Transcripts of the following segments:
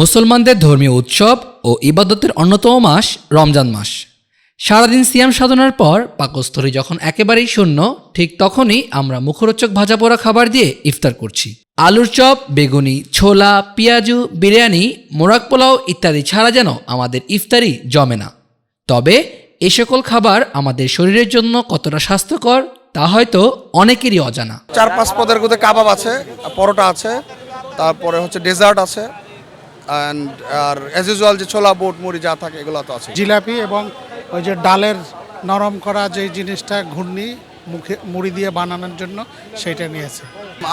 মুসলমানদের ধর্মীয় উৎসব ও ইবাদতের অন্যতম মাস রমজান মাস। সারাদিন সিয়াম সাধনার পর পাকস্থলী যখন একেবারেই শূন্য, ঠিক তখনই আমরা মুখরোচক ভাজা পোড়া খাবার দিয়ে ইফতার করছি। আলুর চপ, বেগুনি, ছোলা, পেঁয়াজু, বিরিয়ানি, মোরাক পোলাও ইত্যাদি ছাড়া যেন আমাদের ইফতারি জমে না। তবে এ সকল খাবার আমাদের শরীরের জন্য কতটা স্বাস্থ্যকর, তা হয়তো অনেকেরই অজানা। চার পাঁচ পদের কাবাব আছে, পরোটা আছে, তারপরে হচ্ছে ডেজার্ট আছে। অ্যান্ড আর অ্যাজ ইউজুয়াল যে ছোলা বুট মুড়ি যা থাকে এগুলো তো আছে জিলাপি এবং ওই যে ডালের নরম করা যে জিনিসটা ঘূর্ণি মুখে মুড়ি দিয়ে বানানোর জন্য সেইটা নিয়েছে।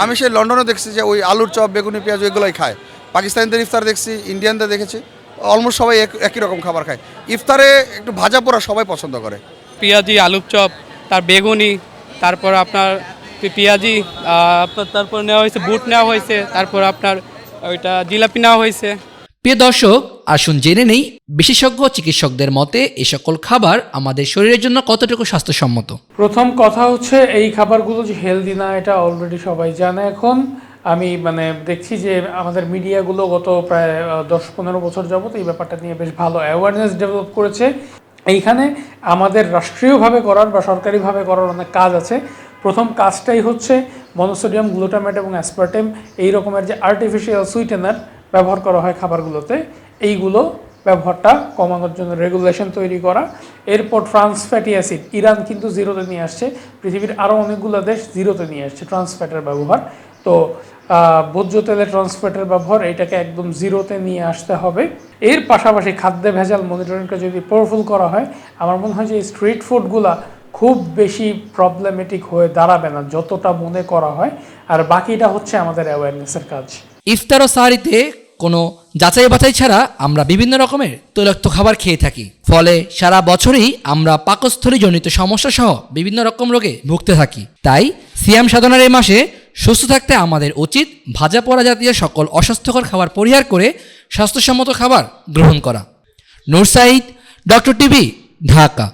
আমি সেই লন্ডনে দেখছি যে ওই আলুর চপ বেগুনি পেঁয়াজ এগুলোই খায়। পাকিস্তানিদের ইফতার দেখছি ইন্ডিয়ানদের দেখেছি অলমোস্ট সবাই এক- একই রকম খাবার খায়। ইফতারে একটু ভাজা পোড়া সবাই পছন্দ করে। পেঁয়াজি আলুর চপ তার বেগুনি তারপর আপনার পেঁয়াজি আপনার তারপর নেওয়া হয়েছে বুট নেওয়া হয়েছে তারপর আপনার ওইটা জিলাপি নেওয়া হয়েছে। প্রিয় দর্শক আসুন জেনে নেই বিশেষজ্ঞ চিকিৎসকদের মতে এ সকল খাবার আমাদের শরীরের জন্য কতটুকু স্বাস্থ্যসম্মত। প্রথম কথা হচ্ছে এই খাবারগুলো যে হেলদি না এটা অলরেডি সবাই জানে এখন। আমি মানে দেখছি যে আমাদের মিডিয়াগুলো গত প্রায় দশ পনেরো বছর যাবত এই ব্যাপারটা নিয়ে বেশ ভালো অ্যাওয়ারনেস ডেভেলপ করেছে। এইখানে আমাদের রাষ্ট্রীয়ভাবে করার বা সরকারিভাবে করার অনেক কাজ আছে। প্রথম কাজটাই হচ্ছে মনোসোডিয়াম, গ্লুটামেট এবং অ্যাসপার্টেম এই রকমের যে আর্টিফিশিয়াল সুইটেনার ব্যবহার করা হয় খাবারগুলোতে, এইগুলো ব্যবহারটা কমানোর জন্য রেগুলেশন তৈরি করা। এরপর ট্রান্স ফ্যাটি অ্যাসিড ইরান কিন্তু জিরোতে নিয়ে আসছে, পৃথিবীর আরও অনেকগুলো দেশ জিরোতে নিয়ে আসছে ট্রান্স ফ্যাটের ব্যবহার। তো ভোজ্য তেলের ট্রান্স ফ্যাটের ব্যবহার, এটাকে একদম জিরোতে নিয়ে আসতে হবে। এর পাশাপাশি খাদ্যে ভেজাল মনিটরিংটা যদি পাওয়ারফুল করা হয়, আমার মনে হয় যে স্ট্রিট ফুডগুলা খুব বেশি প্রবলেমেটিক হয়ে দাঁড়াবে না, যতটা মনে করা হয়। আর বাকিটা হচ্ছে আমাদের অ্যাওয়ারনেসের কাজ। ইফতার ও সাহারিতে কোনো যাচাই বাছাই ছাড়া আমরা বিভিন্ন রকমের তৈলাক্ত খাবার খেয়ে থাকি। ফলে সারা বছরই আমরা পাকস্থলীজনিত সমস্যা সহ বিভিন্ন রকম রোগে ভুগতে থাকি। তাই সিয়াম সাধনার এই মাসে সুস্থ থাকতে আমাদের উচিত ভাজা পোড়া জাতীয় সকল অস্বাস্থ্যকর খাবার পরিহার করে স্বাস্থ্যসম্মত খাবার গ্রহণ করা। Noor Sayeed doctor TV, Dhaka.